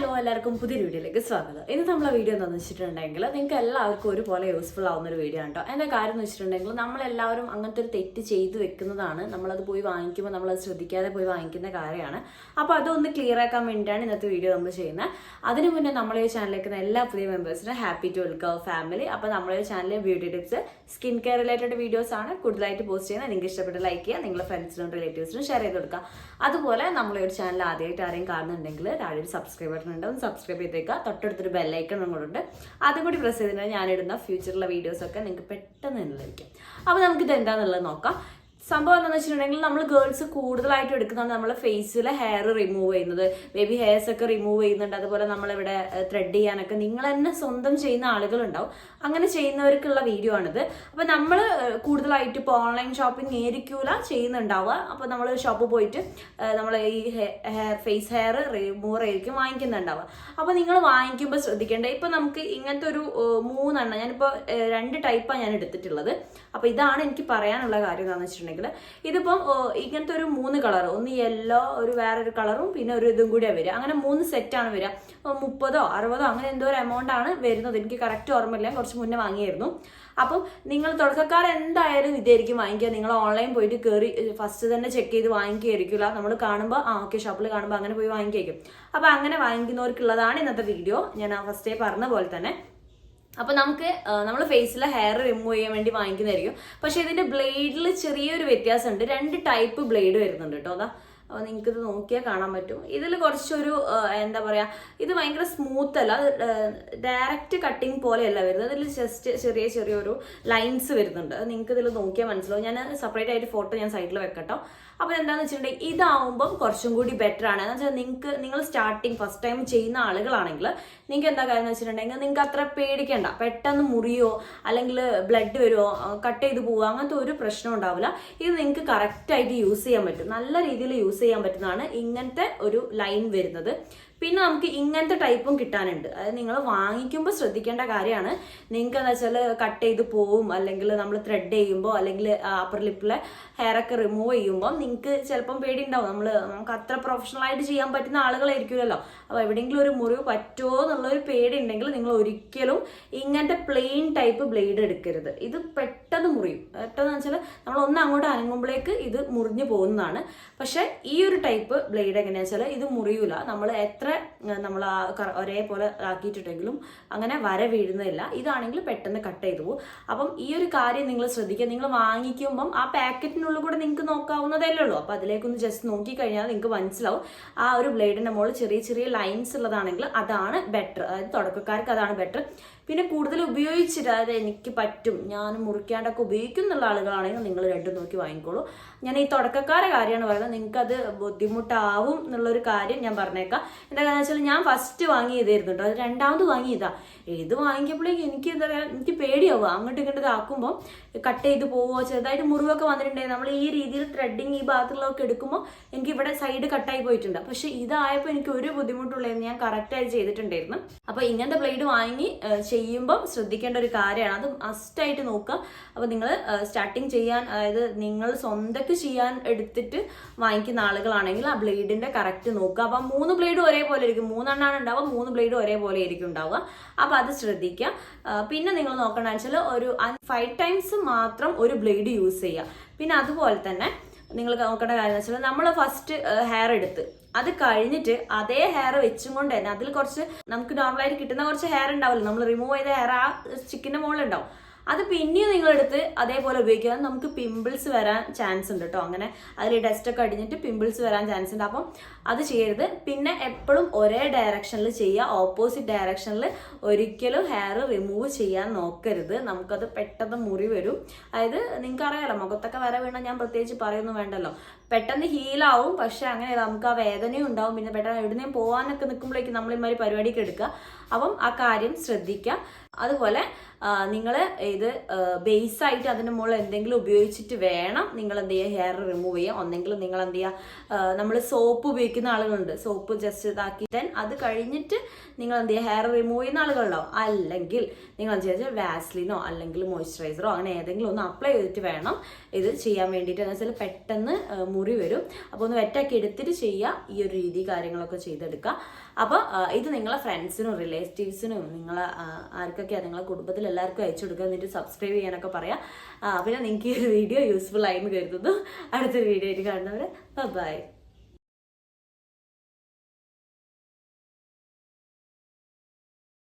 Hello എല്ലാവർക്കും പുതിയൊരു വീഡിയോയിലേക്ക് സ്വാഗതം. ഇന്ന് നമ്മളെ വീഡിയോ എന്താണെന്ന് വെച്ചിട്ടുണ്ടെങ്കിൽ നിങ്ങൾക്ക് എല്ലാവർക്കും ഒരുപോലെ യൂസ്ഫുൾ ആവുന്ന ഒരു വീഡിയോ ആണ് കേട്ടോ എന്റെ കാര്യം എന്ന് വെച്ചിട്ടുണ്ടെങ്കിൽ നമ്മളെല്ലാവരും അങ്ങനത്തെ ഒരു തെറ്റ് ചെയ്ത് വെക്കുന്നതാണ്. നമ്മളത് പോയി വാങ്ങിക്കുമ്പോൾ നമ്മളത് ശ്രദ്ധിക്കാതെ പോയി വാങ്ങിക്കുന്ന കാര്യമാണ്. അപ്പോൾ അതൊന്ന് ക്ലിയർ ആക്കാൻ വേണ്ടിയിട്ടാണ് ഇന്നത്തെ വീഡിയോ നമ്മൾ ചെയ്യുന്നത്. അതിന് മുന്നേ നമ്മളെ ഈ ചാനലിലേക്ക് എല്ലാ പുതിയ മെമ്പേഴ്സിനും ഹാപ്പി ടു വെൽക്കം ഫാമിലി അപ്പോൾ നമ്മളെ ചാനലിൽ beauty tips skin care related videos ആണ് കൂടുതലായിട്ട് പോസ്റ്റ് ചെയ്യുന്നത്. നിങ്ങൾക്ക് ഇഷ്ടപ്പെട്ട് ലൈക്ക് ചെയ്യുക നിങ്ങളുടെ ഫ്രണ്ട്സിനും റിലേറ്റീവ്സിനും ഷെയർ ചെയ്ത് കൊടുക്കുക. അതുപോലെ നമ്മളെ ഒരു ചാനൽ ആദ്യമായിട്ട് ആരെയും കാണുന്നുണ്ടെങ്കിൽ താഴെ സബ്സ്ക്രൈബ് ബട്ടൺ ഉണ്ട് ഒന്ന് സബ്സ്ക്രൈബ് ചെയ്തേക്കുക. തൊട്ടടുത്തൊരു ബെല്ലൈക്കൺ കൂടെ അതും കൂടി പ്രസ് ചെയ്തിട്ടുണ്ടെങ്കിൽ ഞാനിടുന്ന ഫ്യൂച്ചറിലെ വീഡിയോസൊക്കെ നിങ്ങൾക്ക് പെട്ടെന്ന് തന്നെ ലഭിക്കും. അപ്പോൾ നമുക്കിത് എന്താണെന്നുള്ളത് നോക്കാം. സംഭവം എന്താണെന്ന് വെച്ചിട്ടുണ്ടെങ്കിൽ നമ്മൾ ഗേൾസ് കൂടുതലായിട്ട് എടുക്കുന്നതാണ് നമ്മൾ ഫേസിൽ ഹെയർ റിമൂവ് ചെയ്യുന്നത്. ബേബി ഹെയർസ് ഒക്കെ റിമൂവ് ചെയ്യുന്നുണ്ട്. അതുപോലെ നമ്മളിവിടെ ത്രെഡ് ചെയ്യാനൊക്കെ നിങ്ങൾ തന്നെ സ്വന്തം ചെയ്യുന്ന ആളുകളുണ്ടാവും. അങ്ങനെ ചെയ്യുന്നവർക്കുള്ള വീഡിയോ ആണിത്. അപ്പോൾ നമ്മൾ കൂടുതലായിട്ട് ഇപ്പോൾ ഓൺലൈൻ ഷോപ്പിംഗ് ഏരിക്കൂല ചെയ്യുന്നുണ്ടാവുക. അപ്പോൾ നമ്മൾ ഷോപ്പിൽ പോയിട്ട് നമ്മൾ ഈ ഹെയർ ഫേസ് ഹെയർ റിമൂവർ ആയിരിക്കും വാങ്ങിക്കുന്നുണ്ടാവുക. അപ്പോൾ നിങ്ങൾ വാങ്ങിക്കുമ്പോൾ ശ്രദ്ധിക്കേണ്ടത് ഇപ്പോൾ നമുക്ക് ഇങ്ങനത്തെ ഒരു മൂന്നെണ്ണം ഞാനിപ്പോൾ രണ്ട് ടൈപ്പാണ് ഞാൻ എടുത്തിട്ടുള്ളത്. അപ്പോൾ ഇതാണ് എനിക്ക് പറയാനുള്ള കാര്യം എന്താണെന്ന് വെച്ചിട്ടുണ്ടെങ്കിൽ ഇതിപ്പം ഇങ്ങനത്തെ ഒരു മൂന്ന് കളർ ഒന്ന് യെല്ലോ ഒരു വേറൊരു കളറും പിന്നെ ഒരു ഇതും കൂടിയാണ് വരിക. അങ്ങനെ മൂന്ന് സെറ്റാണ് വരിക. മുപ്പതോ അറുപതോ അങ്ങനെ എന്തോ ഒരു എമൗണ്ട് ആണ് വരുന്നത്. എനിക്ക് കറക്റ്റ് ഓർമ്മയില്ല. കുറച്ച് മുന്നേ വാങ്ങിയായിരുന്നു. അപ്പം നിങ്ങൾ തുടക്കക്കാർ എന്തായാലും ഇതായിരിക്കും വാങ്ങിക്കുക. നിങ്ങൾ ഓൺലൈൻ പോയിട്ട് കയറി ഫസ്റ്റ് തന്നെ ചെക്ക് ചെയ്ത് വാങ്ങിക്കുകയായിരിക്കില്ല. നമ്മൾ കാണുമ്പോൾ ആ ഓക്കെ ഷോപ്പിൽ കാണുമ്പോൾ അങ്ങനെ പോയി വാങ്ങിക്കും അപ്പോൾ അങ്ങനെ വാങ്ങിക്കുന്നവർക്കുള്ളതാണ് ഇന്നത്തെ വീഡിയോ ഞാൻ ആ ഫസ്റ്റേ പറഞ്ഞ പോലെ തന്നെ. അപ്പോൾ നമുക്ക് നമ്മൾ ഫേസിലെ ഹെയർ റിമൂവ് ചെയ്യാൻ വേണ്ടി വാങ്ങിക്കുന്നതായിരിക്കും. പക്ഷെ ഇതിന്റെ ബ്ലേഡിൽ ചെറിയൊരു വ്യത്യാസമുണ്ട്. രണ്ട് ടൈപ്പ് ബ്ലേഡ് വരുന്നുണ്ട് കേട്ടോ അതാ അപ്പോൾ നിങ്ങൾക്ക് ഇത് നോക്കിയാൽ കാണാൻ പറ്റും. ഇതിൽ കുറച്ചൊരു എന്താ പറയുക ഇത് ഭയങ്കര സ്മൂത്ത് അല്ല. ഡയറക്റ്റ് കട്ടിങ് പോലെയല്ല വരുന്നത്. ഇതിൽ ജസ്റ്റ് ചെറിയ ചെറിയൊരു ലൈൻസ് വരുന്നുണ്ട്. നിങ്ങൾക്ക് ഇതിൽ നോക്കിയാൽ മനസ്സിലാവും. ഞാൻ സെപ്പറേറ്റ് ആയിട്ട് ഫോട്ടോ ഞാൻ സൈഡിൽ വെക്കട്ടോ. അപ്പോൾ എന്താണെന്ന് വെച്ചിട്ടുണ്ടെങ്കിൽ ഇതാവുമ്പം കുറച്ചും കൂടി ബെറ്റർ ആണ്. എന്ന് വെച്ചാൽ നിങ്ങൾക്ക് നിങ്ങൾ സ്റ്റാർട്ടിങ് ഫസ്റ്റ് ടൈം ചെയ്യുന്ന ആളുകളാണെങ്കിൽ നിങ്ങൾക്ക് എന്താ കാര്യം എന്ന് വെച്ചിട്ടുണ്ടെങ്കിൽ നിങ്ങൾക്ക് അത്ര പേടിക്കേണ്ട. പെട്ടെന്ന് മുറിയോ അല്ലെങ്കിൽ ബ്ലഡ് വരുമോ കട്ട് ചെയ്ത് പോവുക അങ്ങനത്തെ ഒരു പ്രശ്നം ഉണ്ടാവില്ല. ഇത് നിങ്ങൾക്ക് കറക്റ്റായിട്ട് യൂസ് ചെയ്യാൻ പറ്റും. നല്ല രീതിയിൽ യൂസ് ചെയ്യാൻ പറ്റുന്നതാണ് ഇങ്ങനത്തെ ഒരു ലൈൻ വരുന്നത്. പിന്നെ നമുക്ക് ഇങ്ങനത്തെ ടൈപ്പും കിട്ടാനുണ്ട്. അതായത് നിങ്ങൾ വാങ്ങിക്കുമ്പോൾ ശ്രദ്ധിക്കേണ്ട കാര്യമാണ്. നിങ്ങൾക്ക് എന്താ വെച്ചാൽ കട്ട് ചെയ്ത് പോവും അല്ലെങ്കിൽ നമ്മൾ ത്രെഡ് ചെയ്യുമ്പോൾ അല്ലെങ്കിൽ അപ്പർ ലിപ്പിലെ ഹെയർ ഒക്കെ റിമൂവ് ചെയ്യുമ്പോൾ നിങ്ങൾക്ക് ചിലപ്പം പേടി ഉണ്ടാവും നമ്മൾ നമുക്ക് അത്ര പ്രൊഫഷണലായിട്ട് ചെയ്യാൻ പറ്റുന്ന ആളുകളായിരിക്കുമല്ലോ. അപ്പോൾ എവിടെയെങ്കിലും ഒരു മുറിവ് പറ്റുമോ എന്നുള്ളൊരു പേടി ഉണ്ടെങ്കിൽ നിങ്ങൾ ഒരിക്കലും ഇങ്ങനത്തെ പ്ലെയിൻ ടൈപ്പ് ബ്ലേഡ് എടുക്കരുത്. ഇത് പെട്ടെന്ന് മുറിയും. പെട്ടെന്ന് വെച്ചാൽ നമ്മൾ ഒന്ന് അങ്ങോട്ട് അനങ്ങുമ്പോഴേക്ക് ഇത് മുറിഞ്ഞു പോകുന്നതാണ്. പക്ഷേ ഈ ഒരു ടൈപ്പ് ബ്ലേഡ് എങ്ങനെയാണെന്ന് വെച്ചാൽ ഇത് മുറിയൂല. നമ്മൾ എത്ര നമ്മൾ ഒരേപോലെ ആക്കിയിട്ടുണ്ടെങ്കിലും അങ്ങനെ വര വീഴുന്നില്ല ഇതാണെങ്കിൽ പെട്ടെന്ന് കട്ട് ചെയ്തു പോകും. അപ്പം ഈ ഒരു കാര്യം നിങ്ങൾ ശ്രദ്ധിക്കുക. നിങ്ങൾ വാങ്ങിക്കുമ്പം ആ പാക്കറ്റിനുള്ളിൽ കൂടെ നിങ്ങൾക്ക് നോക്കാവുന്നതല്ലേ ഉള്ളൂ. അപ്പോൾ അതിലേക്കൊന്ന് ജസ്റ്റ് നോക്കി കഴിഞ്ഞാൽ നിങ്ങൾക്ക് മനസ്സിലാവും. ആ ഒരു ബ്ലേഡിന്റെ മുകളിൽ ചെറിയ ചെറിയ ലൈൻസ് ഉള്ളതാണെങ്കിൽ അതാണ് ബെറ്റർ അതായത് തുടക്കക്കാർക്ക് അതാണ് ബെറ്റർ പിന്നെ കൂടുതൽ ഉപയോഗിച്ചിട്ട് അതായത് എനിക്ക് പറ്റും ഞാൻ മുറിക്കാണ്ടൊക്കെ ഉപയോഗിക്കുന്നുള്ള ആളുകളാണെങ്കിൽ നിങ്ങൾ രണ്ടും നോക്കി വാങ്ങിക്കോളൂ. ഞാൻ ഈ തുടക്കക്കാരെ കാര്യമാണ് പറയുന്നത്. നിങ്ങൾക്ക് അത് ബുദ്ധിമുട്ടാവും എന്നുള്ളൊരു കാര്യം ഞാൻ പറഞ്ഞേക്കാം. എന്താ കാരണം വെച്ചാൽ ഞാൻ ഫസ്റ്റ് വാങ്ങിയതായിരുന്നു കേട്ടോ അത് രണ്ടാമത് വാങ്ങിയതാ. ഇത് വാങ്ങിയപ്പോഴേക്കും എനിക്ക് എന്താ പറയുക എനിക്ക് പേടിയാവുക. അങ്ങോട്ട് ഇങ്ങോട്ട് ആക്കുമ്പോൾ കട്ട് ചെയ്ത് പോവോ ചെറുതായിട്ട് മുറിവൊക്കെ വന്നിട്ടുണ്ടായിരുന്നു. നമ്മൾ ഈ രീതിയിൽ ത്രെഡിങ് ഈ ഭാഗത്തുള്ളതൊക്കെ എടുക്കുമ്പോൾ എനിക്ക് ഇവിടെ സൈഡ് കട്ടായി പോയിട്ടുണ്ട്. പക്ഷെ ഇതായപ്പോൾ എനിക്ക് ഒരു ബുദ്ധിമുട്ടുള്ളതെന്ന് ഞാൻ കറക്റ്റായിട്ട് ചെയ്തിട്ടുണ്ടായിരുന്നു. അപ്പോൾ ഇങ്ങനത്തെ ബ്ലേഡ് വാങ്ങി ചെയ്യുമ്പോൾ ശ്രദ്ധിക്കേണ്ട ഒരു കാര്യമാണ്. അത് മസ്റ്റായിട്ട് നോക്കുക. അപ്പോൾ നിങ്ങൾ സ്റ്റാർട്ടിങ് ചെയ്യാൻ അതായത് നിങ്ങൾ സ്വന്തക്ക് ചെയ്യാൻ എടുത്തിട്ട് വാങ്ങിക്കുന്ന ആളുകളാണെങ്കിൽ ആ ബ്ലേഡിന്റെ കറക്റ്റ് നോക്കുക. അപ്പോൾ മൂന്ന് ബ്ലേഡ് ഒരേപോലെ ഇരിക്കും. മൂന്നെണ്ണാണ് ഉണ്ടാവുക മൂന്ന് ബ്ലേഡ് ഒരേപോലെ ആയിരിക്കും ഉണ്ടാവുക. അപ്പോൾ അത് ശ്രദ്ധിക്കുക. പിന്നെ നിങ്ങൾ നോക്കണമെന്ന് വെച്ചാൽ ഒരു ഫൈവ് ടൈംസ് മാത്രം ഒരു ബ്ലേഡ് യൂസ് ചെയ്യുക. പിന്നെ അതുപോലെ തന്നെ നിങ്ങൾ നോക്കേണ്ട കാര്യം എന്ന് വെച്ചാൽ നമ്മൾ ഫസ്റ്റ് ഹെയർ എടുത്ത്. അത് കഴിഞ്ഞിട്ട് അതേ ഹെയർ വെച്ചും കൊണ്ട് തന്നെ അതിൽ കുറച്ച് നമുക്ക് നോർമലായിട്ട് കിട്ടുന്ന കുറച്ച് ഹെയർ ഉണ്ടാവില്ല? നമ്മൾ റിമൂവ് ചെയ്ത ഹെയർ ആ സ്റ്റിക്കിന്റെ മുകളിൽ ഉണ്ടാവും. അത് പിന്നെയും നിങ്ങളെടുത്ത് അതേപോലെ ഉപയോഗിക്കുക. നമുക്ക് പിമ്പിൾസ് വരാൻ ചാൻസ് ഉണ്ട് കേട്ടോ അങ്ങനെ അതിൽ ഡസ്റ്റൊക്കെ അടിഞ്ഞിട്ട് പിമ്പിൾസ് വരാൻ ചാൻസ് ഉണ്ട്. അപ്പം അത് ചെയ്യരുത്. പിന്നെ എപ്പോഴും ഒരേ ഡയറക്ഷനിൽ ചെയ്യുക. ഓപ്പോസിറ്റ് ഡയറക്ഷനിൽ ഒരിക്കലും ഹെയർ റിമൂവ് ചെയ്യാൻ നോക്കരുത്. നമുക്കത് പെട്ടെന്ന് മുറി വരും. അതായത് നിങ്ങൾക്ക് അറിയാലോ മുഖത്തൊക്കെ വര വീണാൽ ഞാൻ പ്രത്യേകിച്ച് പറയൊന്നും വേണ്ടല്ലോ. പെട്ടെന്ന് ഹീലാവും പക്ഷെ അങ്ങനെ നമുക്ക് ആ വേദനയും ഉണ്ടാവും. പിന്നെ പെട്ടെന്ന് എവിടുന്നേം പോകാനൊക്കെ നിൽക്കുമ്പോഴേക്കും നമ്മൾ ഇമാതിരി പരിപാടിക്ക് എടുക്കുക. അപ്പം ആ കാര്യം ശ്രദ്ധിക്കുക. അതുപോലെ നിങ്ങൾ ഇത് ബേസ് ആയിട്ട് അതിന് മുകളിൽ എന്തെങ്കിലും ഉപയോഗിച്ചിട്ട് വേണം നിങ്ങൾ എന്ത് ചെയ്യുക ഹെയർ റിമൂവ് ചെയ്യുക. ഒന്നെങ്കിൽ നിങ്ങൾ എന്ത് ചെയ്യുക നമ്മൾ സോപ്പ് ഉപയോഗിക്കുന്ന ആളുകളുണ്ട്. സോപ്പ് ജസ്റ്റ് ഇതാക്കി ദെൻ അത് കഴിഞ്ഞിട്ട് നിങ്ങൾ എന്ത് ചെയ്യുക ഹെയർ റിമൂവ് ചെയ്യുന്ന ആളുകളുണ്ടാവും അല്ലെങ്കിൽ നിങ്ങൾ എന്ത് ചെയ്യുക വാസ്ലിനോ അല്ലെങ്കിൽ മോയ്സ്ചറൈസറോ അങ്ങനെ ഏതെങ്കിലും ഒന്ന് അപ്ലൈ ചെയ്തിട്ട് വേണം ഇത് ചെയ്യാൻ വേണ്ടിയിട്ട്. എന്ന് വെച്ചാൽ പെട്ടെന്ന് മുറി വരും. അപ്പോൾ ഒന്ന് വെറ്റാക്കി എടുത്തിട്ട് ചെയ്യുക ഈ ഒരു രീതി കാര്യങ്ങളൊക്കെ ചെയ്തെടുക്കുക. അപ്പോൾ ഇത് നിങ്ങളെ ഫ്രണ്ട്സിനും റിലേറ്റീവ്സിനും നിങ്ങളെ ആർക്കൊക്കെയാണ് നിങ്ങളെ കുടുംബത്തിൽ എല്ലാവർക്കും അയച്ചു കൊടുക്കുക. എന്നിട്ട് സബ്സ്ക്രൈബ് ചെയ്യാനൊക്കെ പറയാം. പിന്നെ നിങ്ങൾക്ക് ഈ ഒരു വീഡിയോ യൂസ്ഫുൾ ആയി എന്ന് കരുതുന്നു. അടുത്തൊരു വീഡിയോ ആയിട്ട് കാണുന്നവരെ ബൈ